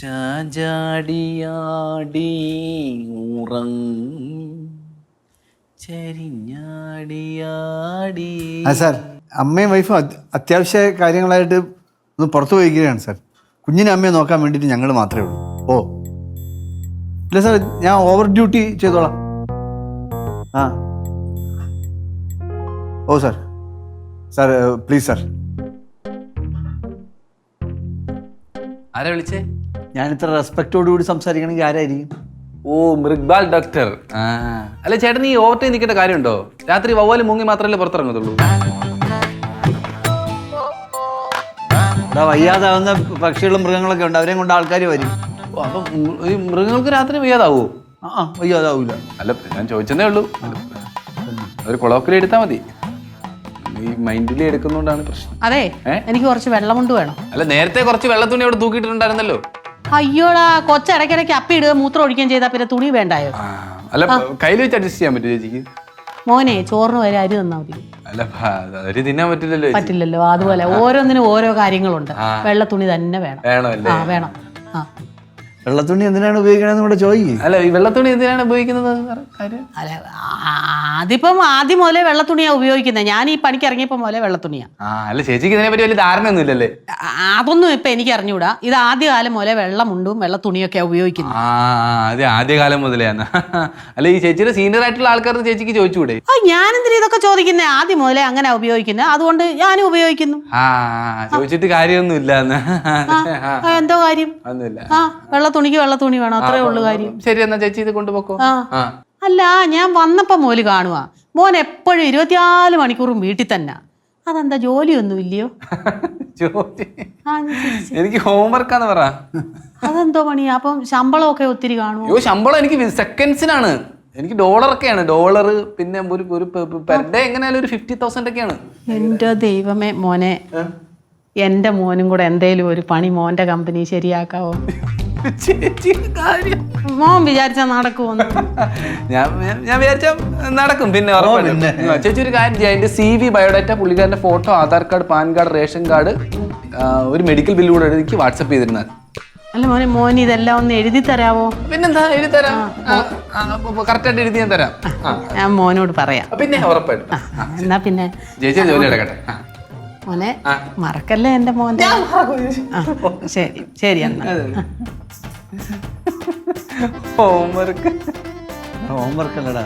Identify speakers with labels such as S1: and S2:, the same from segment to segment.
S1: ചാഞ്ചാടിയാടി ഉറങ്ങും. ചരിഞ്ഞാടിയാടി
S2: ആ സാർ അമ്മയും വൈഫും അത്- അത്യാവശ്യ കാര്യങ്ങളായിട്ട് ഒന്ന് പുറത്തു പോയിരിക്കുകയാണ് സാർ. കുഞ്ഞിനെ അമ്മയെ നോക്കാൻ വേണ്ടിയിട്ട് ഞങ്ങൾ മാത്രമേ ഉള്ളൂ. ഓ. ഇല്ല സാർ ഞാൻ ഓവർ ഡ്യൂട്ടി ചെയ്തോളാം. ആ. ഓ സാർ. Sir please sir.
S1: ആരാ വിളിച്ചേ?
S2: ഞാൻ ഇത്ര റെസ്പെക്റ്റോടുകൂടി സംസാരിക്കണമെങ്കിൽ ആരായിരിക്കും?
S1: ഓ മൃഗ്ബാൽ ഡോക്ടർ അല്ല ചേട്ടൻ ഈ ഓവർ ടൈം നിൽക്കേണ്ട കാര്യമുണ്ടോ? രാത്രി വവ്വാൽ മുങ്ങി മാത്രമല്ലേ പുറത്തിറങ്ങത്തുള്ളൂ.
S2: ഇതാ വയ്യാതാവുന്ന പക്ഷികളും മൃഗങ്ങളൊക്കെ ഉണ്ട്. അവരെയും കൊണ്ട് ആൾക്കാർ വരും.
S1: ഓ, അപ്പം മൃ- ഈ മൃഗങ്ങൾക്ക് രാത്രി വയ്യാതാവോ?
S2: ആ ആ വയ്യാതാവൂല.
S1: അല്ല ഞാൻ ചോദിച്ചതേ ഉള്ളൂ. ഒരു കൊളോക്കലി എടുത്താൽ മതി. ഈ മൈൻഡിലി എടുക്കുന്നോണ്ടാണ് പ്രശ്നം.
S3: അതെ
S1: ഏ?
S3: എനിക്ക് കുറച്ച് വെള്ളമുണ്ട് വേണം.
S1: അല്ല നേരത്തെ കുറച്ച് വെള്ളത്തുണി അവിടെ തൂക്കിയിട്ടുണ്ടായിരുന്നല്ലോ
S3: അയ്യോടാ കൊച്ച ഇടയ്ക്കിടയ്ക്ക് അപ്പി ഇടുക മൂത്രം ഒഴിക്കാൻ ചെയ്താൽ പിന്നെ തുണി വേണ്ടായോ?
S1: ആ, അല്ല കയ്യിൽ വെച്ച് അഡ്ജസ്റ്റ് ചെയ്യാൻ പറ്റും ചേച്ചിക്ക്?
S3: മോനെ ചോറിന് വരെ അരി തന്നാ മതി.
S1: അല്ല ഒരു തിന്നാൻ പറ്റില്ലല്ലോ ചേച്ചി.
S3: പറ്റില്ലല്ലോ അതുപോലെ ഓരോന്നിനും ഓരോ കാര്യങ്ങളുണ്ട്. വെള്ള തുണി തന്നെ വേണം.
S1: വേണമല്ലേ?
S3: ആ വേണം. ആ.
S2: വെള്ളത്തുണി എന്തിനാണ് ഉപയോഗിക്കണമെന്ന് കൂടെ ചോദിക്കും.
S1: അല്ല ഈ വെള്ളത്തുണി എന്തിനാണ് ഉപയോഗിക്കുന്നത്?
S3: അല്ല ആദ്യം അതിപ്പം ആദ്യം മുതലേ വെള്ളത്തുണിയാ ഉപയോഗിക്കുന്നത് ഞാൻ ഈ പണിക്ക് ഇറങ്ങിയപ്പോൾ മുതലേ വെള്ളത്തുണിയാ
S1: ആ അല്ല ചേച്ചിക്ക് ഇതിനെ പറ്റി വലിയ ധാരണ ഒന്നും ഇല്ലല്ലേ
S3: അതൊന്നും ഇപ്പൊ എനിക്ക് അറിഞ്ഞൂടാ ഇത് ആദ്യകാലം മുതലേ വെള്ളമുണ്ടും വെള്ളത്തുണിയൊക്കെ ഉപയോഗിക്കുന്നത്
S1: ആ അത് ആദ്യകാലം മുതലേ അല്ല ഈ ചേച്ചിയുടെ സീനിയർ ആയിട്ടുള്ള ആൾക്കാർ ചേച്ചിക്ക് ചോദിച്ചുകൂടെ
S3: ആ ഞാൻ ഞാനെന്തിനാ ഇതൊക്കെ ചോദിക്കുന്നത് ആദ്യം മുതലേ അങ്ങനെ ഉപയോഗിക്കുന്നത് അതുകൊണ്ട് ഞാനും ഉപയോഗിക്കുന്നു.
S1: ആ ചോദിച്ചിട്ട് കാര്യമൊന്നും ഇല്ല
S3: എന്തോ കാര്യം?
S1: ഒന്നുമില്ല.
S3: ആ വെള്ള തുണിക്ക് വെള്ള തുണി വേണം. അത്രേ ഉള്ളു കാര്യം.
S1: ശരി എന്നാ ചേച്ചി ഇത് കൊണ്ടുപോക്കോ.
S3: അല്ല ഞാൻ വന്നപ്പോ മോൽ കാണുക മോൻ എപ്പോഴും ഇരുപത്തിനാല് മണിക്കൂറും വീട്ടിൽ തന്നെ. അതെന്താ ജോലിയൊന്നും ഇല്ലയോ?
S1: ജോലി. എനിക്ക് ഹോംവർക്കാന്ന് പറ.
S3: അതെന്തോ പണിയാ അപ്പം ശമ്പളമൊക്കെ ഒത്തിരി കാണുമോ
S1: അയ്യോ ശമ്പളം എനിക്ക് സെക്കൻഡ്സിനാണ് എനിക്ക് ഡോളർ ഒക്കെയാണ്. ഡോളർ പിന്നെ ഒരു ഒരു പെർ ഡേ എങ്ങനെയാലും ഒരു ഫിഫ്റ്റി തൗസൻഡ് ഒക്കെയാണ്.
S3: എന്റെ ദൈവമേ മോനെ. എന്റെ മോനും കൂടെ എന്തേലും ഒരു പണി മോന്റെ കമ്പനി ശരിയാക്കാവോ?
S1: ചേച്ചി കാര്യം.
S3: മോൻ വിചാരിച്ച നടക്കുമോ
S1: ഞാൻ ഞാൻ- വിചാരിച്ച നടക്കും പിന്നെ ഉറപ്പായിട്ടും. ചേച്ചി ഒരു കാര്യം ചെയ്യാം. എന്റെ സി വി ബയോഡാറ്റ പുള്ളിക്കാരന്റെ photo Aadhaar card PAN card ration card ഒരു മെഡിക്കൽ ബില്ല് കൂടെ എനിക്ക് വാട്സപ്പ് ചെയ്തിരുന്നാൽ
S3: അല്ല മോനെ മോൻ ഇതെല്ലാം ഒന്ന് എഴുതി തരാവോ?
S1: പിന്നെന്താ എഴുതി തരാം. കറക്റ്റായിട്ട് എഴുതി ഞാൻ തരാം. ആ,
S3: ഞാൻ മോനോട് പറയാം.
S1: ആ, പിന്നെ ഉറപ്പായിട്ടും.
S3: ആ, എന്നാ പിന്നെ.
S1: ചേച്ചി ജോലി എടുക്കട്ടെ ആ.
S3: മോനെ മറക്കല്ലേ എന്റെ മോന്റെ ആ, ശരി ശരി എന്നാ.
S1: ഹോംവർക്ക്
S2: ഹോംവർക്ക് അല്ലടാ.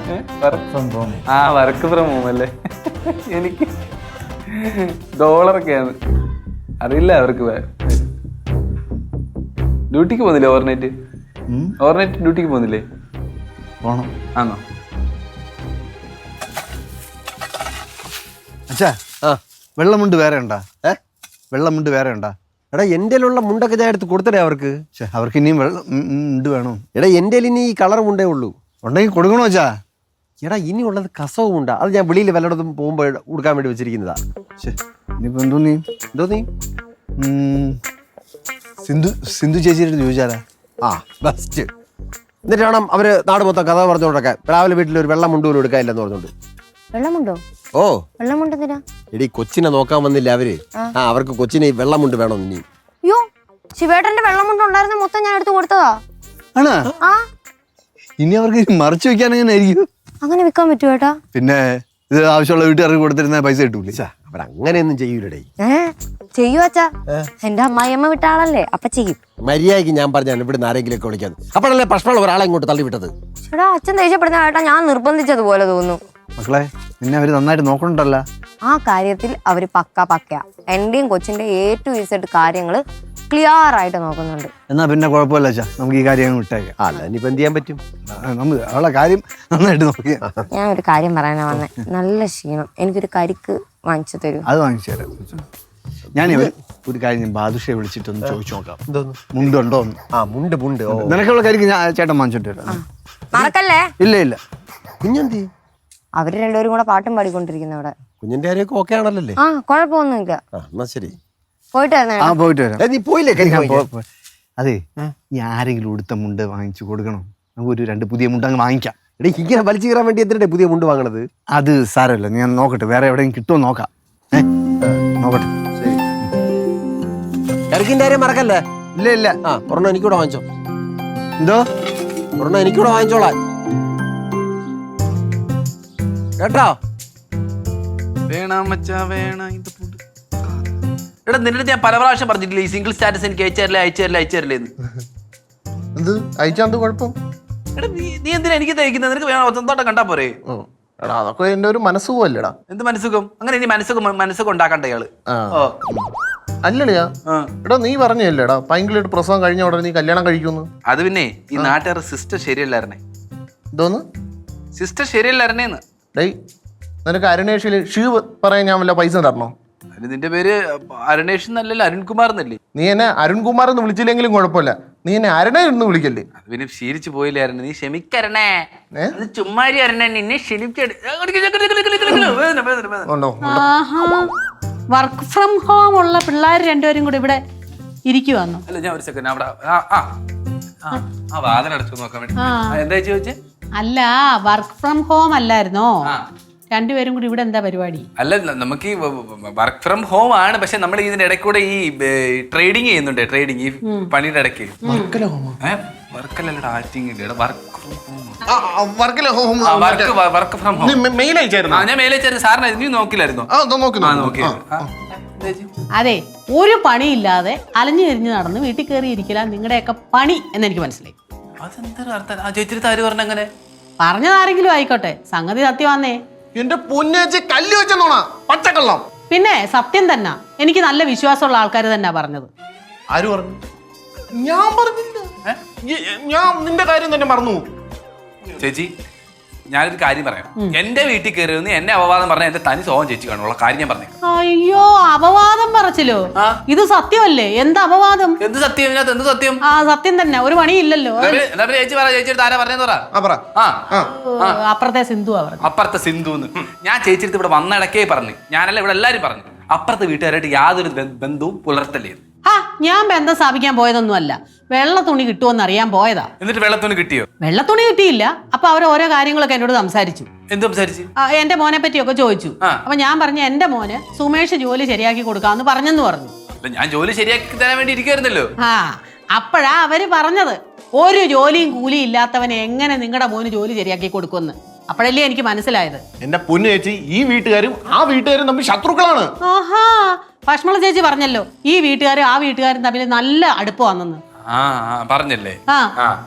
S2: സംഭവം
S1: ആ വർക്ക് ഫ്രം ഹോം അല്ലേ? എനിക്ക് ഡോളറൊക്കെയാണ് അറിയില്ല അവർക്ക് ഡ്യൂട്ടിക്ക് പോകുന്നില്ലേ ഓവർനൈറ്റ്. ഓവർനൈറ്റ് ഡ്യൂട്ടിക്ക് പോകുന്നില്ലേ
S2: പോണം.
S1: ആണോ
S2: അച്ഛാ വെള്ളമുണ്ട് വേറെ ഉണ്ടാ?
S4: ഏ?
S2: വെള്ളമുണ്ട് വേറെ ഉണ്ടാ?
S4: എടാ എന്റെ ഉള്ള മുണ്ടൊക്കെ ഞാൻ എടുത്ത് കൊടുത്തടേ അവർക്ക്.
S2: ഛെ, അവർക്ക് ഇനിയും വെള്ളം ഉം, ഉം, ഉണ്ട് വേണം.
S4: എടാ എന്റെ ഇനി ഈ കളർ മുണ്ടേ ഉള്ളൂ.
S2: ഉണ്ടെങ്കിൽ കൊടുക്കണോ ചാ
S4: എടാ ഇനി ഉള്ളത് കസവും ഉണ്ടാ. അത് ഞാൻ വെളിയിൽ വല്ലയിടത്തും പോകുമ്പോൾ കൊടുക്കാൻ വേണ്ടി വെച്ചിരിക്കുന്നതാ.
S2: ഇനിയിപ്പോ എന്തോ നീ?
S4: എന്തോ നീ?
S2: ഉം, സിന്ധു സിന്ധു ചേച്ചിയുടെ ചോദിച്ചാലാ?
S4: ആ ബസ്റ്റ് എന്നിട്ട് വേണം അവർ നാട് മൊത്തം കഥ പറഞ്ഞുകൊണ്ടൊക്കെ രാവിലെ വീട്ടിൽ ഒരു വെള്ളം മുണ്ട് പോലും എടുക്കാനില്ലെന്ന് പറഞ്ഞോണ്ട്.
S5: വെള്ളമുണ്ടോ?
S4: ഓ.
S5: വെള്ളമുണ്ടെന്തിനാ
S4: എടി കൊച്ചിനെ നോക്കാൻ വന്നില്ല അവർ. ആ. അവർക്ക് കൊച്ചിനെ ഈ വെള്ളമുണ്ട് വേണം ഇനി.
S5: അയ്യോ ശിവേട്ടന്റെ വെള്ളമുണ്ട് ഉണ്ടായിരുന്ന മൊത്തം ഞാൻ എടുത്തു കൊടുത്തതാ.
S2: ആണോ?
S5: ആ.
S2: ഇനി അവർക്ക് മറിച്ചു വെക്കാൻ എങ്ങനെ ആയിരിക്കും
S5: അങ്ങനെ വിൽക്കാൻ പറ്റുമോ ഏട്ടാ?
S2: പിന്നെ ഇത് ആവശ്യമുള്ള വീട്ടുകാർക്ക് കൊടുത്തിരുന്ന പൈസ കിട്ടൂലേ?
S4: അവരങ്ങനെയൊന്നും ചെയ്യൂലടേ.
S5: ഏ ചെയ്യൂ അച്ഛാ. എന്റെ അമ്മായിയമ്മ വിട്ട ആളല്ലേ അപ്പൊ ചെയ്യും.
S4: മര്യാദയ്ക്ക് ഞാൻ പറഞ്ഞാണ് ഇവിടുന്ന് ആരെങ്കിലും ഒക്കെ വിളിക്കാൻ അപ്പോഴല്ലേ പ്രശ്നമുള്ള ഒരാളെ ഇങ്ങോട്ട് തള്ളി വിട്ടത്
S5: എടാ അച്ഛൻ ദേഷ്യപ്പെടുന്ന ഏട്ടാ ഞാൻ നിർബന്ധിച്ചതുപോലെ തോന്നുന്നു.
S2: മക്കളെ നിന്നെ അവർ നന്നായിട്ട് നോക്കണ്ടല്ലോ
S5: ആ കാര്യത്തിൽ അവർ പക്ക പക്ക. എന്റെയും കൊച്ചിന്റെ എ ടു ഇസഡ് കാര്യങ്ങൾ ക്ലിയർ ആയിട്ട് നോക്കുന്നുണ്ട്.
S2: എന്നാ പിന്നെ കുഴപ്പമില്ല നമുക്ക് ഈ കാര്യം അങ്ങ് വിട്ടേക്കാം.
S4: അല്ല ഇനിയിപ്പോ എന്ത് ചെയ്യാൻ പറ്റും?
S2: നമുക്ക് അവളെ കാര്യം നന്നായിട്ട് നോക്കിയാ.
S5: ഞാൻ ഒരു കാര്യം പറയാനാ വന്നേ. നല്ല ക്ഷീണം. എനിക്കൊരു കരിക്ക് വാങ്ങിച്ചു തരും
S2: അത് വാങ്ങിച്ചു തരാം ഞാൻ ഒരു കാര്യം ഞാൻ ബാദുഷയെ വിളിച്ചിട്ടൊന്ന് ചോദിച്ചു നോക്കാം. മുണ്ടുണ്ടോ
S4: ആ മുണ്ട് മുണ്ട്.
S2: നിനക്കുള്ള കരിക്ക് ഞാൻ ചേട്ടൻ വാങ്ങിച്ചിട്ട് വരാം.
S5: മറക്കല്ലേ?
S2: ഇല്ല ഇല്ല.
S4: കുഞ്ഞെന്തി
S5: അവർ രണ്ടുപേരും കൂടെ പാട്ടും പാടിക്കൊണ്ടിരിക്കുന്നു അവിടെ
S4: കുഞ്ഞിന്റെ കാര്യമൊക്കെ ഓക്കെ ആണല്ലേ
S5: ആ കുഴപ്പമൊന്നുമില്ല
S4: എന്നാ ശരി.
S5: പോയിട്ട് വരണേ
S2: ആ പോയിട്ട് വരാം.
S4: നീ പോയില്ലേ? കരിക്ക്
S2: ഞാൻ
S4: വാങ്ങിക്കാൻ?
S2: പോ- പോ- അതെ ഈ ആരെങ്കിലും ഉടുത്ത മുണ്ട് വാങ്ങിച്ചു കൊടുക്കണം. നമുക്ക് ഒരു രണ്ട് പുതിയ മുണ്ട് അങ്ങ് വാങ്ങിക്കാം.
S4: എടീ ഇങ്ങനെ വലിച്ചു കയറാൻ വേണ്ടി എന്തിനാ പുതിയ മുണ്ട് വാങ്ങണത്?
S2: അത് സാരമല്ല ഞാൻ നോക്കട്ടെ. വേറെ എവിടെയും കിട്ടുമോ നോക്കാം. ഏ? നോക്കട്ടെ.
S4: കാര്യം മറക്കല്ലേ?
S2: ഇല്ല ഇല്ല.
S4: ആ ഒരെണ്ണം എനിക്കൂടെ വാങ്ങിച്ചോ.
S2: എന്തോ?
S4: ഒരെണ്ണം എനിക്കൂടെ വാങ്ങിച്ചോളാൻ. കേട്ടോ?
S1: വേണ മച്ചാ വേണ ഇത് എടാ നിന്റെ അടുത്ത് ഞാൻ പല പ്രാവശ്യം പറഞ്ഞിട്ടില്ല ഈ സിംഗിൾ സ്റ്റാറ്റസ് എനിക്ക് അയച്ചു തരില്ല അയച്ചു തരില്ല അയച്ചു തരില്ല എന്ന്
S6: എന്ത് അയച്ചാന്ത് കുഴപ്പം?
S1: എടാ നീ നീ എന്തിനാ എനിക്ക് തയ്ക്കുന്നത് നിനക്ക് വേണം? സ്വന്തമായിട്ട് കണ്ടാ പോരെ.
S6: എടാ അതൊക്കെ എന്റെ ഒരു മനസ്സുഖമല്ലേടാ
S1: എന്ത് മനസ്സുഖം അങ്ങനെ ഇനി മനസ്സുഖം മനസ്സുഖം ഉണ്ടാക്കണ്ട ഇയാൾ.
S6: ആ.
S1: ഓ.
S6: അല്ലടിയാ
S1: ആ.
S6: എടാ നീ പറഞ്ഞല്ലേടാ പൈങ്കിളിട്ട് പ്രസവം കഴിഞ്ഞ ഉടനെ നീ കല്യാണം കഴിക്കുന്നു
S1: അത് പിന്നെ ഈ നാട്ടുകാർ സിസ്റ്റർ ശരിയല്ലായിരുന്നേ.
S6: എന്തോന്ന്?
S1: സിസ്റ്റർ ശരിയല്ലായിരുന്നേന്ന്.
S6: ഡേയ് നിനക്ക് അരുണേഷിൽ ഷീവ് പറയാൻ ഞാൻ വല്ല പൈസ തരണോ?
S1: അതിന് നിന്റെ പേര് അരുണേഷ് എന്നല്ലല്ലോ അരുൺകുമാർ എന്നല്ലേ
S6: നീ എന്നെ അരുൺകുമാർ എന്ന് വിളിച്ചില്ലെങ്കിലും കുഴപ്പമില്ല. നീ എന്നെ അരുണേ എന്ന് വിളിക്കല്ലേ?
S1: അത് പിന്നെ ശീലിച്ചു പോയില്ലേ പോയില്ലായിരുന്നു നീ ക്ഷമിക്കരണേ.
S6: ഏ?
S1: അത് ചുമ്മാരി അരുണ നിന്നെ ക്ഷണിച്ചെടു
S6: ഉണ്ടോ
S3: ആഹാ. വർക്ക് ഫ്രം ഹോം ഉള്ള പിള്ളേർ രണ്ടുപേരും കൂടി ഇവിടെ ഇരിക്കുവാന്നു?
S1: അല്ല ഞാൻ ഒരു സെക്കൻഡ് അവിടെ ആ ആ ആ, ആ വാതിലടച്ചു നോക്കാൻ വേണ്ടി. ആ, എന്താ ചോദിച്ചേ?
S3: അല്ല വർക്ക് ഫ്രം ഹോം അല്ലായിരുന്നോ. രണ്ടുപേരും കൂടി ഇവിടെ എന്താ പരിപാടി?
S1: അല്ല നമുക്ക് ഈ വർക്ക് ഫ്രം ഹോം ആണ് പക്ഷെ നമ്മൾ ഇതിന്റെ ഇടയ്ക്ക് കൂടെ ഈ ട്രേഡിങ് ചെയ്യുന്നുണ്ട് ട്രേഡിങ് ഈ പണിയുടെ ഇടയ്ക്ക്. വർക്കല്ലടാ ആക്ടിങ് ഇല്ല? Work
S6: വർക്കിലെ home
S1: work work from home
S6: നീ മെയിൽ അയച്ചായിരുന്നു?
S1: ഞാൻ മേലെ വെച്ചായിരുന്നു സാറിന് നീ
S6: ആ ദാ നോക്കുന്നു
S1: ആ നോക്കി.
S3: അതെ ഒരു പണിയില്ലാതെ അലഞ്ഞു തിരിഞ്ഞ് നടന്ന് വീട്ടിൽ കയറി ഇരിക്കല നിങ്ങളുടെയൊക്കെ പണി എന്നെനിക്ക് മനസ്സിലായി.
S1: അതെന്തൊരു അർത്ഥം ആ ചേച്ചിരി താര് പറഞ്ഞ അങ്ങനെ?
S3: പറഞ്ഞതാരെങ്കിലും ആയിക്കോട്ടെ. സംഗതി സത്യമാന്നേ
S6: എന്റെ പൊന്നേച്ചി കല്ല് വെച്ചെന്നോണാ. പച്ചക്കള്ളം.
S3: പിന്നെ സത്യം തന്നെ. എനിക്ക് നല്ല വിശ്വാസമുള്ള ആൾക്കാർ തന്നെ പറഞ്ഞത്.
S6: ആര് പറഞ്ഞു? ഞാൻ പറഞ്ഞില്ല. ഞാൻ നിന്റെ കാര്യം തന്നെ മറന്നു.
S1: ചേച്ചി ഞാനൊരു കാര്യം പറയാം. എന്റെ വീട്ടിൽ കയറി വന്ന് എന്നെ അപവാദം പറഞ്ഞ എന്റെ തനി സ്വഭാവം ചേച്ചി കാണുള്ള കാര്യം ഞാൻ പറഞ്ഞു
S3: അയ്യോ അപവാദം പറച്ചിലോ? ഇത് സത്യമല്ലേ? എന്ത് അപവാദം?
S1: എന്ത് സത്യം? ഇതിനകത്ത് എന്ത് സത്യം?
S3: ആ സത്യം തന്നെ. ഒരു പണിയില്ലല്ലോ.
S1: എന്നാ പിന്നെ- ചേച്ചി പറ ചേച്ചിയുടെ ആരാ പറഞ്ഞെന്ന് പറ.
S6: ആ പറ.
S1: ആ.
S3: അപ്പുറത്തെ സിന്ധു പറഞ്ഞു
S1: അപ്പുറത്തെ സിന്ധു എന്ന്. ഞാൻ ചേച്ചിയുടെ ഇവിടെ വന്നിടക്കേ പറഞ്ഞു. ഞാനല്ല ഇവിടെ എല്ലാരും പറഞ്ഞു. അപ്പുറത്തെ വീട്ടുകാരായിട്ട് യാതൊരു ബ- ബന്ധവും പുലർത്തല്ലേ
S3: ഞാൻ ബന്ധം സ്ഥാപിക്കാൻ പോയതൊന്നുമല്ല. വെള്ള തുണി കിട്ടുമെന്ന് അറിയാൻ പോയതാ.
S1: എന്നിട്ട് വെള്ള തുണി കിട്ടിയോ?
S3: വെള്ള തുണി കിട്ടിയില്ല. അപ്പൊ അവർ ഓരോ കാര്യങ്ങളൊക്കെ എന്നോട് സംസാരിച്ചു.
S1: എന്ത് സംസാരിച്ച്?
S3: ആ, എന്റെ മോനെ പറ്റിയൊക്കെ ചോദിച്ചു.
S1: ആ.
S3: അപ്പൊ ഞാൻ പറഞ്ഞു എന്റെ മോന് സുമേഷ് ജോലി ശരിയാക്കി കൊടുക്കാന്ന് പറഞ്ഞെന്ന് പറഞ്ഞു.
S1: അല്ല ഞാൻ ജോലി ശരിയാക്കി തരാൻ വേണ്ടി ഇരിക്കുവായിരുന്നല്ലോ.
S3: ആ അപ്പോഴാ അവർ പറഞ്ഞത് ഒരു ജോലിയും കൂലിയും ഇല്ലാത്തവനെ എങ്ങനെ നിങ്ങളുടെ മോന് ജോലി ശരിയാക്കി കൊടുക്കുമെന്ന്. അപ്പോഴല്ലേ എനിക്ക് മനസ്സിലായത്.
S6: എന്റെ പൊന്നു ചേച്ചി ഈ വീട്ടുകാരും ആ വീട്ടുകാരും തമ്മിൽ ശത്രുക്കളാണ്.
S3: ആഹാ ഭക്ഷണ ചേച്ചി പറഞ്ഞല്ലോ ഈ വീട്ടുകാരും ആ വീട്ടുകാരും തമ്മിൽ നല്ല അടുപ്പമാണെന്ന്.
S1: ആ ആ, പറഞ്ഞല്ലേ?
S3: ആ.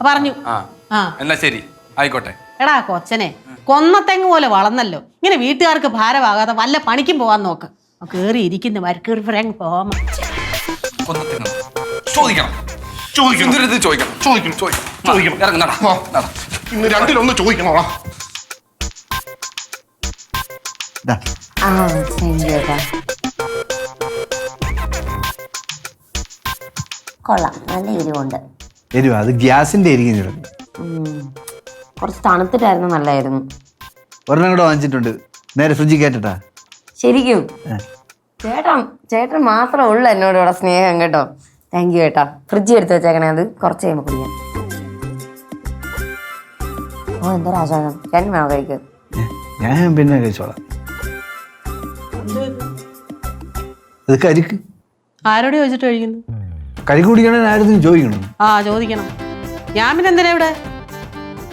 S3: പറഞ്ഞു.
S1: ആ
S3: ആ.
S1: എന്നാ ശരി ആയിക്കോട്ടെ.
S3: എടാ കൊച്ചനെ കൊന്നത്തെങ്ങ് പോലെ വളർന്നല്ലോ. ഇങ്ങനെ വീട്ടുകാർക്ക് ഭാരമാകാതെ വല്ല പണിക്കും പോവാൻ നോക്ക്. കേറി ഇരിക്കുന്ന മരക്കേറി ഫ്രങ് പോവാമ
S1: കൊന്നത്തിനോ? ചോദിക്കണം.
S6: ചോദിക്കണം.
S1: എന്തൊരിത് ചോദിക്കണം.
S6: ചോദിക്കണം
S1: ചോദിക്കണം.
S6: ചോദിക്കണം.
S1: ഇറങ്ങ് നട.
S6: ആ.
S1: നട.
S6: ഇന്ന് രണ്ടിലൊന്ന് ചോദിക്കണോടാ
S2: ദാ,
S5: ആ താങ്ക് യു ഏട്ടാ കൊള്ളാം. നല്ല എരിവുണ്ട്.
S2: എരിവാ അത് ഗ്യാസിന്റെ ചിലപ്പോൾ
S5: കുറച്ച് തണുത്തിട്ടായിരുന്നു നല്ലായിരുന്നു.
S2: ഒരെണ്ണം കൂടെ വാങ്ങിച്ചിട്ടുണ്ട്. നേരെ ഫ്രിഡ്ജിൽ കയറ്റട്ടാ.
S5: ശരിക്കും? ചേട്ടൻ ചേട്ടൻ മാത്രമേ ഉള്ളൂ എന്നോട് ഇവിടെ സ്നേഹം കേട്ടോ. താങ്ക് യു ചേട്ടാ ഫ്രിഡ്ജ് എടുത്ത് വെച്ചേക്കണേ അത് കുറച്ച് കഴിയുമ്പോൾ കുടിക്കാം. ഓ എന്തോ ആശ്വാസം ചേട്ടൻ വേണോ കഴിക്കുക
S2: ഞാൻ പിന്നെ കഴിച്ചോളാം. അത് കരിക്ക്.
S3: ആരോട് ചോദിച്ചിട്ട് കഴിക്കുന്നു?
S2: കരിക്ക് കുടിക്കണേ ആരും ചോദിക്കണം
S3: ആ ചോദിക്കണം. ഞാൻ പിന്നെ എന്തിനാ ഇവിടെ?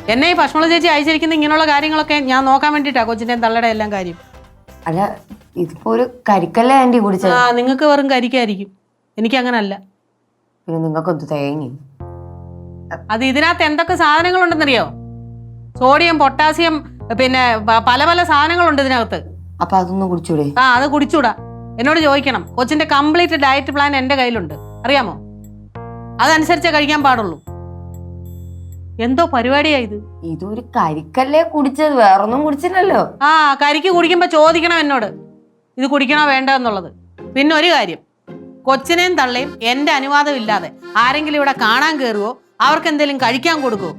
S3: എന്നെ ഈ ഭക്ഷണ ചേച്ചി അയച്ചിരിക്കുന്ന ഇങ്ങനെയുള്ള കാര്യങ്ങളൊക്കെ ഞാൻ നോക്കാൻ വേണ്ടിയിട്ടാ കൊച്ചിന്റെയും തള്ളയുടെ എല്ലാം കാര്യം.
S5: അല്ല ഇതിപ്പോ ഒരു കരിക്കല്ലേ ആന്റി കുടിച്ചത്?
S3: ആ നിങ്ങൾക്ക് വെറും കരിക്കായിരിക്കും. എനിക്ക് അങ്ങനല്ല.
S5: പിന്നെ നിങ്ങൾക്കൊന്ന് തേങ്ങി.
S3: അത് ഇതിനകത്ത് എന്തൊക്കെ സാധനങ്ങളുണ്ടെന്നറിയോ? സോഡിയം പൊട്ടാസ്യം പിന്നെ പ- പല പല സാധനങ്ങളുണ്ട് ഇതിനകത്ത്.
S5: അപ്പൊ അതൊന്നും കുടിച്ചൂടെ?
S3: ആ അത് കുടിച്ചൂടാ. എന്നോട് ചോദിക്കണം. കൊച്ചിന്റെ കംപ്ലീറ്റ് ഡയറ്റ് പ്ലാൻ എന്റെ കയ്യിലുണ്ട്. അറിയാമോ? അതനുസരിച്ചേ കഴിക്കാൻ പാടുള്ളൂ. എന്തോ പരിപാടിയാ ഇത്?
S5: ഇതൊരു കരിക്കല്ലേ കുടിച്ചത്? വേറൊന്നും കുടിച്ചില്ലല്ലോ.
S3: ആ കരിക്ക് കുടിക്കുമ്പോ ചോദിക്കണം എന്നോട്. ഇത് കുടിക്കണോ വേണ്ട എന്നുള്ളത്. പിന്നെ ഒരു കാര്യം. കൊച്ചിനെയും തള്ളയും എന്റെ അനുവാദം ഇല്ലാതെ ആരെങ്കിലും ഇവിടെ കാണാൻ കയറുവോ അവർക്ക് എന്തെങ്കിലും കഴിക്കാൻ കൊടുക്കുവോ?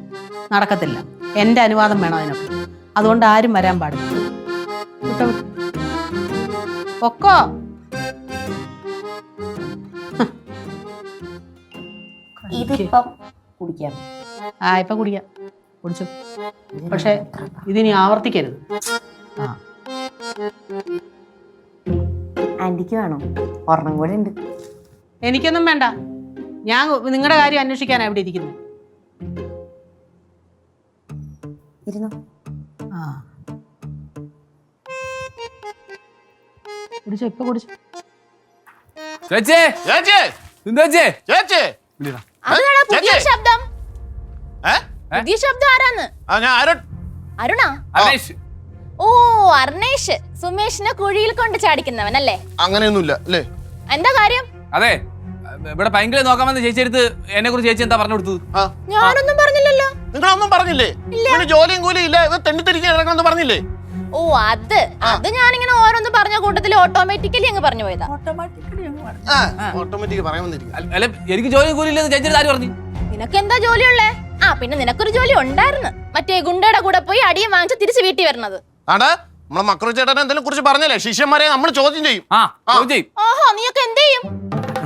S3: നടക്കത്തില്ല. എന്റെ അനുവാദം വേണം അതിനൊക്കെ? അതുകൊണ്ട് ആരും വരാൻ പാടില്ല. വിട്ടോ,
S5: ഇതിപ്പം കുടിക്കാം.
S3: ആ ഇപ്പൊ കുടിക്കാം. കുടിച്ചു. പക്ഷെ ഇതിനി ആവർത്തിക്കരുത്. ആ.
S5: ആന്റിക്ക് വേണോ? ഒരെണ്ണം കൂടെ ഉണ്ട്.
S3: എനിക്കൊന്നും വേണ്ട. ഞാൻ നിങ്ങളുടെ കാര്യം അന്വേഷിക്കാനാണ് ഇവിടെ ഇരിക്കുന്നത്.
S5: ഇരുന്നോ?
S3: ആ. കുടിച്ചോ ഇപ്പൊ കുടിച്ചോ.
S1: ചേച്ചേ!
S6: ചേച്ചേ!
S1: ചേച്ചേ?
S6: ചേച്ചേ!
S7: അതാടാ പുതിയ
S6: ചേച്ചി.
S7: ശബ്ദം.
S6: ഏ?
S7: പുതിയ ശബ്ദം ആരാന്ന്?
S6: ആ ഞാൻ ആരോ
S7: അരുണാ?
S1: അനേഷ്
S7: ഓ അർണേഷ്. സുമേഷിനെ കുഴിയിൽ കൊണ്ട് ചാടിക്കുന്നവൻ അല്ലേ?
S6: അങ്ങനെയൊന്നുമില്ല അല്ലേ?
S7: എന്താ കാര്യം?
S1: അതെ ഇവിടെ ഭയങ്കര നോക്കാൻ വന്ന ചേച്ചി എന്നെ കുറിച്ച് ചേച്ചി എന്താ പറഞ്ഞു കൊടുത്തത്?
S6: ആ.
S7: ഞാനൊന്നും പറഞ്ഞില്ലല്ലോ.
S6: നിങ്ങളൊന്നും പറഞ്ഞില്ലേ? ഇവിടെ ജോലിയും കൂലിയും ഇല്ല ഇത് തെണ്ടിത്തിരിക്കാൻ ഇറങ്ങണമെന്ന് പറഞ്ഞില്ലേ?
S7: ഓ അത്. അത് ഞാനിങ്ങനെ ഓരോന്ന് പറഞ്ഞ കൂട്ടത്തിൽ ഓട്ടോമാറ്റിക്കലി അങ്ങ് പറഞ്ഞു പോയതാ.
S6: ഓട്ടോമാറ്റിക് പറയാൻ വന്നിരിക്കും.
S1: അല്ല- എനിക്ക് ജോലിയും കൂലിയില്ലെന്ന് ചേച്ചി ആര് പറഞ്ഞു.
S7: നിനക്ക് എന്താ ജോലിയുള്ളേ? ആ പിന്നെ നിനക്കൊരു ജോലി ഉണ്ടായിരുന്നു. മറ്റേ ഗുണ്ടയുടെ കൂടെ പോയി അടിയും വാങ്ങിച്ച് തിരിച്ച് വീട്ടിൽ വരുന്നത്
S6: ആടാ നമ്മളെ മക്രോ ചേട്ടനെ എന്തെങ്കിലും കുറിച്ച് പറഞ്ഞല്ലേ? ശിഷ്യന്മാരെ നമ്മൾ ചോദ്യം ചെയ്യും.
S1: ആ ചോദിച്ചേ
S7: ഓഹോ നീയൊക്കെ എന്ത് ചെയ്യും?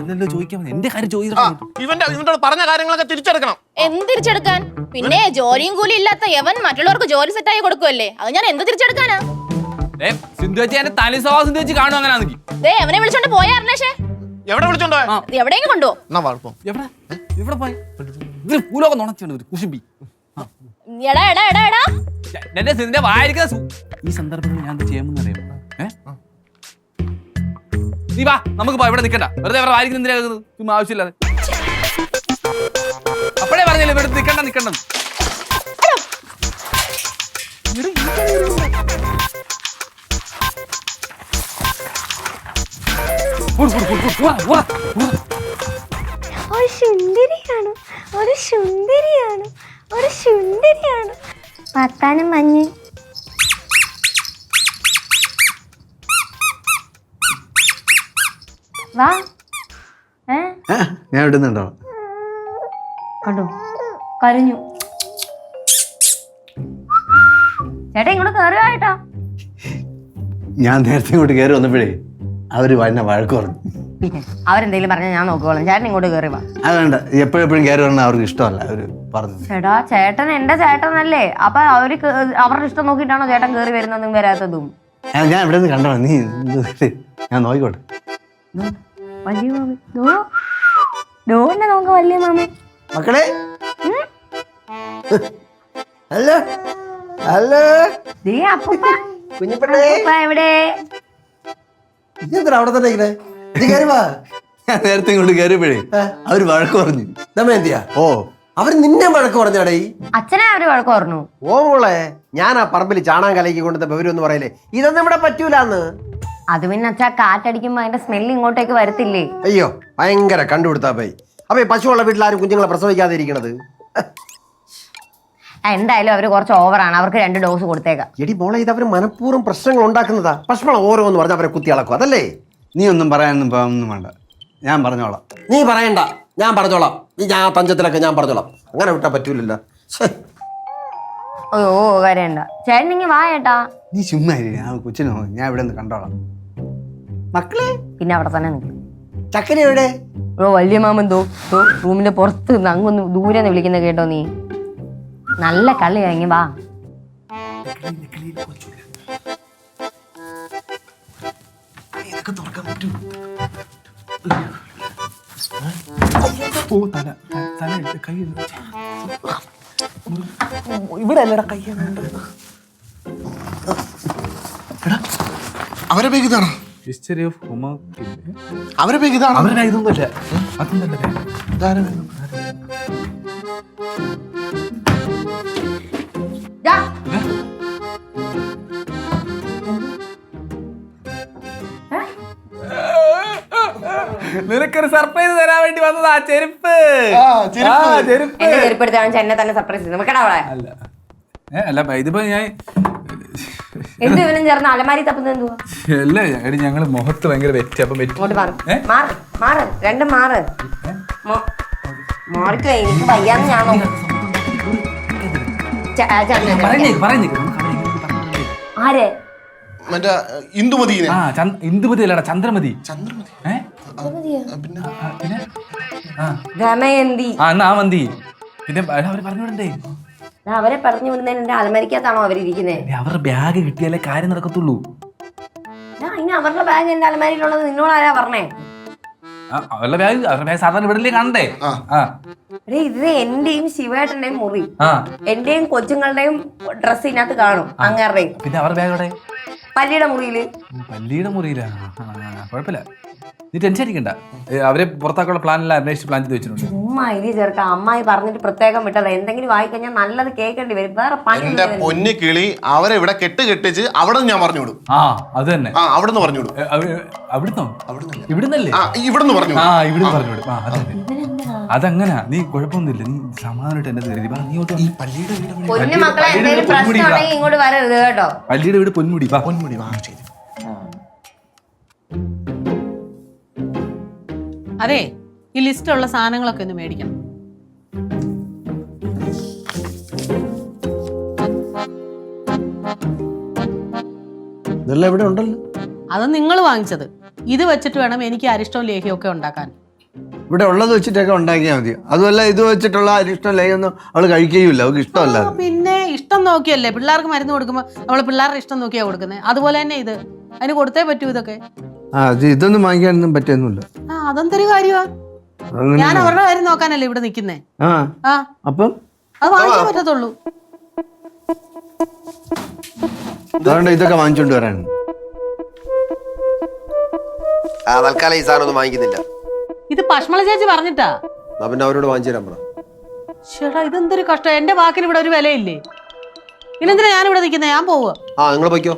S1: അല്ലല്ലോ ചോദിക്കാൻ. എന്റെ കാര്യം
S6: ചോദിച്ചിട്ടുണ്ട്
S1: ചോദിച്ചു
S6: ഇവന്റെ ഇവന്റെ പറഞ്ഞ കാര്യങ്ങളൊക്കെ തിരിച്ചെടുക്കണം.
S7: എന്ത് തിരിച്ചെടുക്കാൻ? പിന്നെ ജോലിയും കൂലി ഇല്ലാത്ത എവൻ മറ്റുള്ളവർക്ക് ജോലി സെറ്റായി കൊടുക്കുമല്ലേ അത് ഞാൻ എന്ത് തിരിച്ചെടുക്കാനാ?
S1: ഏ സിന്ധു ചേച്ചി എന്റെ തനി സ്വഭാവം സിന്ധു ചേച്ചി കാണും അങ്ങനെയാണെങ്കിൽ
S7: ദേ അവനെ വിളിച്ചോണ്ട് പോയ അർണേഷേ
S6: എവിടെ വിളിച്ചോണ്ടോ
S1: ആ.
S7: എവിടെയെങ്കിലും കൊണ്ടോ
S6: എന്നാ
S1: എവിടെ? പോയി? ഇതിന് പൂലൊക്കെ നുണച്ചുണ്ട് ഒരു കുശുമ്പി.
S7: എടാ എടാ എടാ എടാ.
S1: എന്റെ സിന്റെ വായിരിക്കുന്ന സു- ഈ സന്ദർഭത്തിൽ ഞാൻ എന്ത് ചെയ്യാമെന്ന് അറിയാമോ? ഏ? നീ വാ നമുക്ക് ഇവിടെ നിൽക്കണ്ട. വെറുതെ അവരുടെ വായിക്കുന്ന എന്തിനാ കേൾക്കുന്നത്? ചുമ്മാ ആവശ്യമില്ലാതെ. അപ്പോഴേ പറഞ്ഞില്ലേ ഇവിടെ നിൽക്കണ്ട നിൽക്കണ്ട
S8: പത്താനും മഞ്ഞ്. വാ. ഏ?
S2: ഞാൻ ഇടുന്നുണ്ടോ?
S5: കണ്ടു? കരഞ്ഞു. ചേട്ടാ ഇങ്ങോട്ട് കയറുകയായിട്ടാ
S2: ഞാൻ നേരത്തെ ഇങ്ങോട്ട് കയറി വന്നപ്പോഴേ അവർ വന്നെ വഴക്ക് പറഞ്ഞു.
S5: പിന്നെ അവരെന്തെങ്കിലും പറഞ്ഞാൽ ഞാൻ നോക്കിക്കോളാം ചേട്ടൻ ഇങ്ങോട്ട് കയറി വാ.
S2: അത് വേണ്ട എപ്പോഴെപ്പോഴും കയറി വരണം അവർക്ക് ഇഷ്ടമല്ല അവർ പറഞ്ഞു.
S5: ചേട്ടാ ചേട്ടൻ എന്റെ ചേട്ടനല്ലേ. അപ്പൊ അവർ കേ- അവരുടെ ഇഷ്ടം നോക്കിയിട്ടാണോ ചേട്ടൻ കയറി വരുന്നതും വരാത്തതും?
S2: ഞാൻ ഇവിടെ നിന്ന് കണ്ടോ നീ ഇത് ഞാൻ നോക്കിക്കോട്ടെ.
S5: വലിയ മാമൻ ദോ. ദോ എന്നെ നോക്ക വലിയ മാമൻ
S4: മക്കളെ. ഹലോ. ഹലോ.
S5: ദേ അപ്പൂപ്പ.
S4: കുഞ്ഞിപ്പെണ്ണേ.
S5: അപ്പൂപ്പ എവിടെ?
S4: നീ എന്തിനാ അവിടെ തന്നെ ഇങ്ങനെ നീ കയറി വാ.
S2: ഞാൻ നേരത്തെ ഇങ്ങോട്ട് കയറിയപ്പോഴേ അവർ വഴക്ക് പറഞ്ഞു.
S4: ദമയന്തിയാ
S2: ഓ.
S4: അവർ നിന്നെ വഴക്ക് പറഞ്ഞാടേ.
S5: അച്ഛനെ അവർ വഴക്ക് പറഞ്ഞു.
S4: ഓ മോളെ ഞാൻ ആ പറമ്പിൽ ചാണാൻ കലക്കി കൊണ്ടുവന്ന എന്ന് പറയലേ ഇതൊന്നും ഇവിടെ പറ്റൂലെന്ന്.
S5: അത് പിന്നെ അച്ഛാ കാറ്റടിക്കുമ്പോ അതിന്റെ സ്മെല്ല് ഇങ്ങോട്ടേക്ക് വരത്തില്ലേ?
S4: അയ്യോ ഭയങ്കര കണ്ടുപിടുത്താ പോയി അപ്പൊ ഈ പശുവുള്ള വീട്ടിൽ ആരും കുഞ്ഞുങ്ങളെ പ്രസവിക്കാതെ ഇരിക്കണത്
S5: എന്തായാലും അവർ കുറച്ച് ഓവറാണ് അവർക്ക് രണ്ട് ഡോസ് കൊടുത്തേക്കാം.
S4: എടി മോളെ ഇത് അവർ മനഃപൂർവം പ്രശ്നങ്ങൾ ഉണ്ടാക്കുന്നതാ. പശ്മള ഓരോന്ന് പറഞ്ഞ അവരെ കുത്തി അളക്കും. അതല്ലേ?
S2: നീ ഒന്നും പറയാനൊന്നും ഒന്നും വേണ്ട. ഞാൻ പറഞ്ഞോളാം.
S4: നീ പറയണ്ട. ഞാൻ പറഞ്ഞോളാം. ഈ ഞാൻ പഞ്ചത്തിലൊക്കെ ഞാൻ പറഞ്ഞോളാം. അങ്ങനെ വിട്ടാ പറ്റൂലല്ലോ. ശ്ശേ.
S5: അയ്യോ കരയണ്ട ചേട്ടൻ ഇങ്ങ് വാ
S2: നീ ചുമ്മാ ഇരി. ഞാൻ കൊച്ചിനെ നോക്ക്. ഞാൻ ഇവിടെ നിന്ന് കണ്ടോളാം. മക്കളെ?
S5: പിന്നെ അവിടെ തന്നെ നിൽക്കും.
S4: ചക്കര എവിടെ?
S5: ഓ വലിയ മാമൻ തോ റൂമിന്റെ പുറത്ത് നിന്ന് അങ്ങൊന്ന് ദൂരെ നിന്ന് വിളിക്കുന്ന കേട്ടോ നീ. നല്ല കളി കഴിഞ്ഞ് വാ.
S6: അവരെ പേക്ക് ഇതാണോ
S1: ഹിസ്റ്ററി ഓഫ്
S6: അവരെ ഇതാണ്.
S1: അവരുടെ ഇതൊന്നുമില്ല അതൊന്നല്ലേ
S5: ദാ,
S1: നിനക്കൊരു സർപ്രൈസ് തരാൻ വേണ്ടി വന്നതാ ചെരുപ്പ്.
S6: ആ, ചെരുപ്പ്.
S1: ചെരുപ്പ്.
S5: എടുത്താണ് എന്നെ തന്നെ സർപ്രൈസ് നമുക്കടാ അവിടെ
S1: അല്ല. ഏ, അല്ല ഇതിപ്പോ ഞാൻ
S5: എന്ത് ഇവനും ചേർന്ന് അലമാരി തപ്പുന്നത് എന്തുവാ?
S1: അല്ല എടി ഞങ്ങൾ മുഖത്ത് ഭയങ്കര വെറ്റ് അപ്പം വെറ്റ്.
S5: ഇങ്ങോട്ട് മാറ്.
S1: ഏ?
S5: മാറ് മാറ്. രണ്ടും മാറ്. മോ- എനിക്ക് വയ്യാന്ന് ഞാൻ നോക്കാം. ച- ആ, ചേട്ടനെ
S1: പറഞ്ഞേ
S5: വിളിക്കാം. ആരെ?
S6: മറ്റേ ഇന്ദുമതിനെ.
S1: ആ ചന്ദ്- ഇന്ദുമതി അല്ലടാ ചന്ദ്രമതി.
S6: ചന്ദ്രമതി?
S1: ഏ?
S6: പിന്നെ?
S1: ആ, പിന്നെ? ആ.
S5: ദമയന്തി
S1: ആ എന്നാ ആ മന്തി. പിന്നെ അവർ പറഞ്ഞോണ്ടേ
S5: ദാ അവരെ പറഞ്ഞു വിടുന്നതിന് എന്റെ അലമാരിക്കകത്താണോ അവരിരിക്കുന്നത്
S1: അവരുടെ ബാഗ് കിട്ടിയാലേ കാര്യം നടക്കത്തുള്ളൂ.
S5: ഇനി അവരുടെ ബാഗ് എന്റെ അലമാരിയിലുള്ളത് നിന്നോട് ആരാ പറഞ്ഞേ?
S1: ആ, അവരുടെ ബാഗ് അവരുടെ ബാഗ് സാധാരണ ഇവിടെ കാണണ്ടേ? ആ.
S5: എടേ ഇത് എന്റെയും ശിവേട്ടന്റെയും മുറി.
S1: ആ.
S5: എന്റെയും കൊച്ചുങ്ങളുടെയും ഡ്രസ് ഇതിനകത്ത് കാണും അങ്ങാരുടെയും.
S1: പിന്നെ അവരുടെ ബാഗ്
S5: പല്ലിയുടെ മുറിയിൽ.
S1: പല്ലിയുടെ മുറിയിലാ? കുഴപ്പമില്ല. നീ ടെൻഷൻ അടിക്കണ്ട. അവരെ പുറത്താക്കാനുള്ള പ്ലാനെല്ലാം അന്വേഷിച്ച് പ്ലാൻ ചെയ്ത് വെച്ചിട്ടുണ്ട്.
S5: ചുമ്മാ ഇരി ചേർക്ക അമ്മായി പറഞ്ഞിട്ട് പ്രത്യേകം വിട്ടത്. എന്തെങ്കിലും വായിക്കഴിഞ്ഞാൽ നല്ലത് കേൾക്കേണ്ടി വരും. വേറെ പണി
S6: എന്റെ പൊന്നു കിളി അവരെ ഇവിടെ കെട്ട് കെട്ടിച്ച് അവിടെ ഞാൻ പറഞ്ഞു വിടും.
S1: ആ അത് തന്നെ.
S6: ആ അവിടെ പറഞ്ഞു വിടും.
S1: അവിടുന്നോ? ഇവിടുന്നല്ലേ?
S6: ആ ഇവിടുന്ന് പറഞ്ഞു
S1: ആ
S6: വിടും.
S1: ഇവിടുന്ന് പറഞ്ഞു വിടും. ആ അതന്നെ അതങ്ങനാ. നീ കുഴപ്പമൊന്നുമില്ല. നീ സമാധാനമായിട്ട് എന്നെ കരുതി വാ, നീ ഇങ്ങോട്ട് വാ.
S5: പൊന്നു മക്കളെ
S1: പല്ലിയുടെ
S5: എന്തെങ്കിലും
S1: വീട് പൊന്മുടി
S5: ഇങ്ങോട്ട് വരരുത് കേട്ടോ.
S1: പല്ലിയുടെ വീട് പൊന്മുടി വാ.
S6: പൊന്മുടി വാ
S3: അതെ ഈ ലിസ്റ്റിലുള്ള സാധനങ്ങളൊക്കെ ഒന്ന് മേടിക്കണം
S4: ഇതെല്ലാം ഇവിടെ ഉണ്ടല്ലോ.
S3: അത് നിങ്ങൾ വാങ്ങിച്ചത്. ഇത് വെച്ചിട്ട് വേണം എനിക്ക് അരിഷ്ടവും ലേഹ്യവും ഒക്കെ ഉണ്ടാക്കാൻ.
S2: ഇവിടെ ഉള്ളത് വെച്ചിട്ടൊക്കെ ഉണ്ടാക്കിയാൽ മതി. അതുമല്ല ഇത് വെച്ചിട്ടുള്ള അരിഷ്ടം ഒന്നും അവൾ കഴിക്കുകയില്ല അവൾക്ക് ഇഷ്ടമല്ല.
S3: ആ, പിന്നെ ഇഷ്ടം നോക്കിയല്ലേ? പിള്ളേർക്ക് മരുന്ന് കൊടുക്കുമ്പോൾ നമ്മൾ പിള്ളേരുടെ ഇഷ്ടം നോക്കിയാ കൊടുക്കുന്നത് അതുപോലെ തന്നെ ഇത്. അതിന് കൊടുത്തേ പറ്റൂ ഇതൊക്കെ?
S2: ആ ഇത് ഇതൊന്നും വാങ്ങിക്കാനൊന്നും പറ്റുന്നില്ല
S3: ആ അതെന്തൊരു കാര്യമാ
S2: അങ്ങനെ
S3: ഞാൻ അവരുടെ കാര്യം നോക്കാനല്ലേ ഇവിടെ നിൽക്കുന്നേ
S2: ആ
S3: ആ.
S2: അപ്പം?
S3: അത് വാങ്ങിക്കാൻ പറ്റത്തുള്ളൂ.
S2: അതുകൊണ്ട് ഇതൊക്കെ വാങ്ങിച്ചോണ്ട് വരാൻ.
S4: ആ തൽക്കാലം ഈ സാധനം ഒന്നും വാങ്ങിക്കുന്നില്ല.
S3: ഇത് പശ്മള ചേച്ചി പറഞ്ഞിട്ടാ?
S4: പിന്നെ അവരോട് വാങ്ങിച്ചു തരാൻ പറ.
S3: ചേട്ടാ ഇതെന്തൊരു കഷ്ടം. എന്റെ വാക്കിന് ഇവിടെ ഒരു വിലയില്ലേ? പിന്നെന്തിനാ ഞാൻ ഇവിടെ നിൽക്കുന്നത് ഞാൻ പോവുക
S4: ആ നിങ്ങൾ പോയിക്കോ.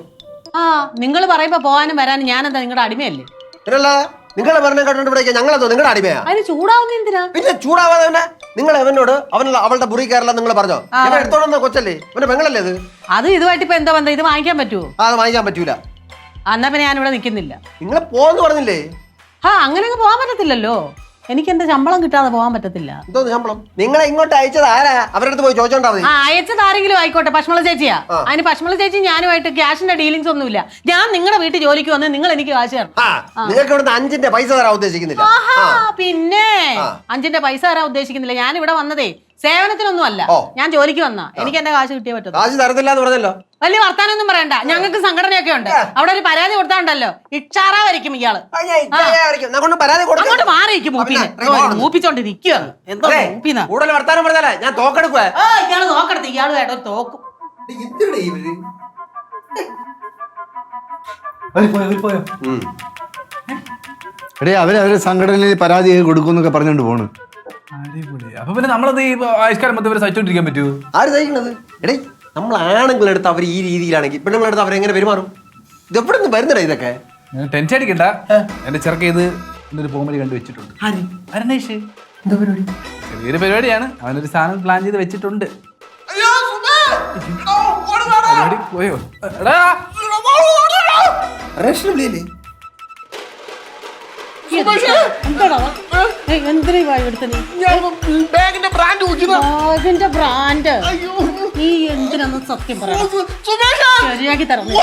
S3: ആ നിങ്ങൾ പറയുമ്പോ പോകാനും വരാനും ഞാൻ എന്താ നിങ്ങളുടെ അടിമയല്ലേ?
S4: പിന്നല്ല നിങ്ങളെ പറഞ്ഞ കേട്ടോണ്ട് ഇവിടെ ഞങ്ങളെന്തോ നിങ്ങളുടെ അടിമയാ?
S3: അതിന് ചൂടാവുന്ന എന്തിനാ?
S4: പിന്നെ ചൂടാവാതെ തന്നെ നിങ്ങൾ അവനോട് അവൻ അവളുടെ മുറി നിങ്ങൾ പറഞ്ഞോ? എടുത്തോണ്ടെന്ന കൊച്ചല്ലേ? ഇവന്റെ പെങ്ങളല്ലേ അത്
S3: അത് ഇതുമായിട്ട് ഇപ്പൊ എന്താ ബന്ധം? ഇത് വാങ്ങിക്കാൻ പറ്റുമോ
S4: അത് വാങ്ങിക്കാൻ പറ്റൂല.
S3: അന്നാ എന്നാ പിന്നെ ഞാൻ ഇവിടെ നിൽക്കുന്നില്ല.
S4: നിങ്ങൾ പോന്ന് പറഞ്ഞില്ലേ?
S3: ആ അങ്ങനെ അങ്ങ് പോകാൻ പറ്റത്തില്ലല്ലോ. എനിക്ക് എന്റെ ശമ്പളം കിട്ടാതെ പോകാൻ പറ്റത്തില്ല.
S4: എന്തോന്ന് ശമ്പളം? നിങ്ങളെ ഇങ്ങോട്ട് അയച്ചത് ആരാ? അവരുടെ അടുത്ത് പോയി ചോദിച്ചോണ്ടാ മതി.
S3: ആ അയച്ചത് ആരെങ്കിലും ആയിക്കോട്ടെ പശ്മള ചേച്ചിയാ. അതിന് പശ്മള ചേച്ചി ഞാനുമായിട്ട് ക്യാഷിന്റെ ഡീലിങ്സ് ഒന്നുമില്ല. ഞാൻ നിങ്ങളുടെ വീട്ടിൽ ജോലിക്ക് വന്ന് നിങ്ങൾ എനിക്ക് കാശ് തരണം.
S4: ആ നിങ്ങൾക്ക് ഇവിടുന്ന് അഞ്ചിന്റെ പൈസ തരാൻ ഉദ്ദേശിക്കുന്നില്ല.
S3: ആഹാ പിന്നെ. അഞ്ചിന്റെ പൈസ തരാൻ ഉദ്ദേശിക്കുന്നില്ല. ഞാൻ ഇവിടെ വന്നതേ സേവനത്തിനൊന്നും അല്ല
S4: ഓ.
S3: ഞാൻ ജോലിക്ക് വന്ന. എനിക്ക് എന്റെ കാശ് കിട്ടിയേ പറ്റത്തുള്ളൂ.
S4: കാശ് തരത്തില്ല എന്ന് പറഞ്ഞല്ലോ.
S3: വലിയ വർത്താനൊന്നും പറയണ്ട. ഞങ്ങൾക്ക് സംഘടനയൊക്കെ ഉണ്ട്. അവിടെ ഒരു പരാതി കൊടുത്താണ്ടല്ലോ. ഇച്ചാറാവരിക്കും
S4: ഇയാൾ.
S3: അങ്ങോട്ട് മാറിയിരിക്കും. മൂപ്പിച്ചോണ്ട് നിക്കുക എന്തോ
S4: അതെ,
S3: മൂപ്പിന്ന
S4: കൂടുതൽ വർത്താനം പറഞ്ഞാലേ ഞാൻ
S3: ഇയാൾ ഇയാൾ വേണ്ട തോക്കും.
S2: എടേ അവർ അവരെ സംഘടനയിൽ പരാതി കൊടുക്കുമെന്നൊക്കെ പറഞ്ഞോണ്ട് പോണ്.
S1: അടിപൊളി. അപ്പൊ പിന്നെ നമ്മളത് ഈ ആയുഷ്കാലം മൊത്തം സഹിച്ചോണ്ടിരിക്കാൻ പറ്റൂ
S4: ആര് സഹിക്കണത്? എടേ നമ്മൾ ആണുങ്ങളെടുത്ത് അവർ ഈ രീതിയിലാണെങ്കിൽ പെണ്ണുങ്ങളെടുത്ത് അവരെങ്ങനെ പെരുമാറും ഇത് എവിടെ നിന്ന് വരുന്നില്ല ഇതൊക്കെ
S1: ടെൻഷൻ അടിക്കണ്ട എന്റെ ചെറുക്ക ഇത് ഇന്നൊരു പോമലി കണ്ടു വെച്ചിട്ടുണ്ട് അരണേഷ് ചെറിയൊരു പരിപാടിയാണ് അവനൊരു സാധനം പ്ലാൻ ചെയ്ത് വെച്ചിട്ടുണ്ട് പോയോ എടാ
S6: ബാഗിന്റെ ബ്രാൻഡ്
S3: ബാഗിന്റെ ബ്രാൻഡ് നീ എന്തിനാന്ന് സത്യം പറയണം. ശരിയാക്കി തരണം.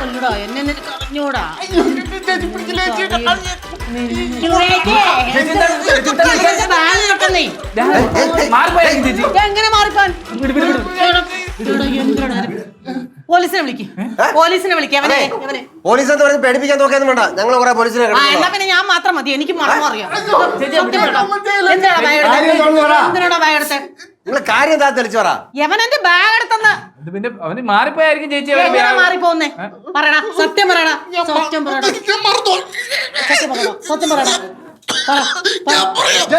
S3: കൊല്ലൂടാ എന്നെ
S1: മാറിപ്പോയാ ചേച്ചി.
S3: എങ്ങനെ മാറിപ്പാൻ പോലീസിനെ വിളിക്കും. പോലീസിനെ വിളിക്ക്. അവനെ അവനെ.
S4: പോലീസ് എന്ന് പറഞ്ഞ് പേടിപ്പിക്കാൻ നോക്കിയൊന്നും വേണ്ട. ഞങ്ങൾ കുറെ പോലീസിനെ
S3: ആ എന്നാ പിന്നെ ഞാൻ മാത്രം മതി. എനിക്ക് മറന്നു അറിയാം. സത്യം പറയടാ. എന്തിനാടാ ബാഗ് എടുത്തത്? എന്തിനാടാ ബാഗ് എടുത്തത്
S4: നിങ്ങൾ കാര്യം എന്താ തെളിച്ചു പറ?
S3: യവൻ എന്റെ ബാഗ് എടുത്തെന്ന്.
S1: ഇത് പിന്നെ അവന് മാറിപ്പോയായിരിക്കും ചേച്ചി
S3: എങ്ങനെ. മാറിപ്പോന്നേ? പറയടാ സത്യം പറയടാ. സത്യം പറയടാ. സത്യം പറയടാ സത്യം പറയടാ. പറ,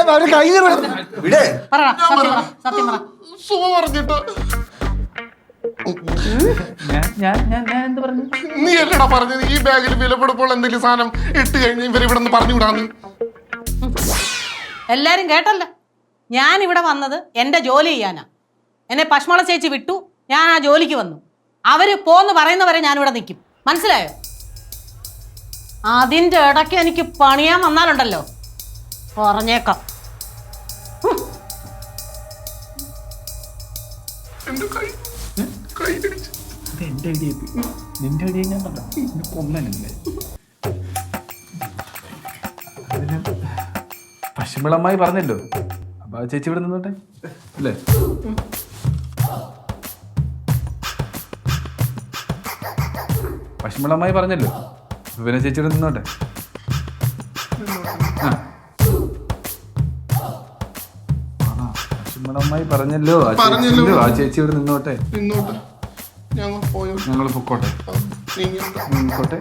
S3: പറ,
S4: വിട്
S3: പറയടാ സത്യം പറ സത്യം പറ.
S6: സുമ പറഞ്ഞിട്ട്. നീ അല്ലടാ പറഞ്ഞത്. ഈ ബാഗിൽ വിലപ്പെടുമ്പോൾ എന്തെങ്കിലും സാധനം ഇട്ട് കഴിഞ്ഞ് ഇവർ ഇവിടെ നിന്ന് പറഞ്ഞു വിടാന്ന്.
S3: എല്ലാരും കേട്ടല്ല. ഞാൻ ഇവിടെ വന്നത് എന്റെ ജോലി ചെയ്യാനാ. എന്നെ പശ്മള ചേച്ചി വിട്ടു. ഞാൻ ആ ജോലിക്ക് വന്നു. അവർ പോന്ന് പറയുന്നവരെ ഇവിടെ നിൽക്കും. മനസ്സിലായോ? അതിന്റെ ഇടയ്ക്ക് എനിക്ക് പണിയാൻ വന്നാലുണ്ടല്ലോ. പറഞ്ഞേക്കാം.
S6: എന്റെ കൈ.
S1: എന്റെ ഐഡിയ നിന്റെ ഐഡിയ ഞാൻ പറഞ്ഞു കൊന്നല്ലേ അതിന് പശുമിളമായി പറഞ്ഞല്ലോ. അപ്പൊ ചേച്ചി ഇവിടെ നിന്നോട്ടെ? അല്ലേ? പശുമിളമായി പറഞ്ഞല്ലോ. പിന്നെ ചേച്ചി ഇവിടെ നിന്നോട്ടെ? ആ ചേച്ചി-
S6: പറഞ്ഞല്ലോ.
S1: ആ ചേച്ചി ഇവിടെ നിന്നോട്ടെ?
S6: നിന്നോട്ട്. ഞങ്ങൾ പോയോ?
S1: ഞങ്ങൾ പൊക്കോട്ടെ.
S6: നീങ്ങണ്ട
S1: നിന്നോട്ടെ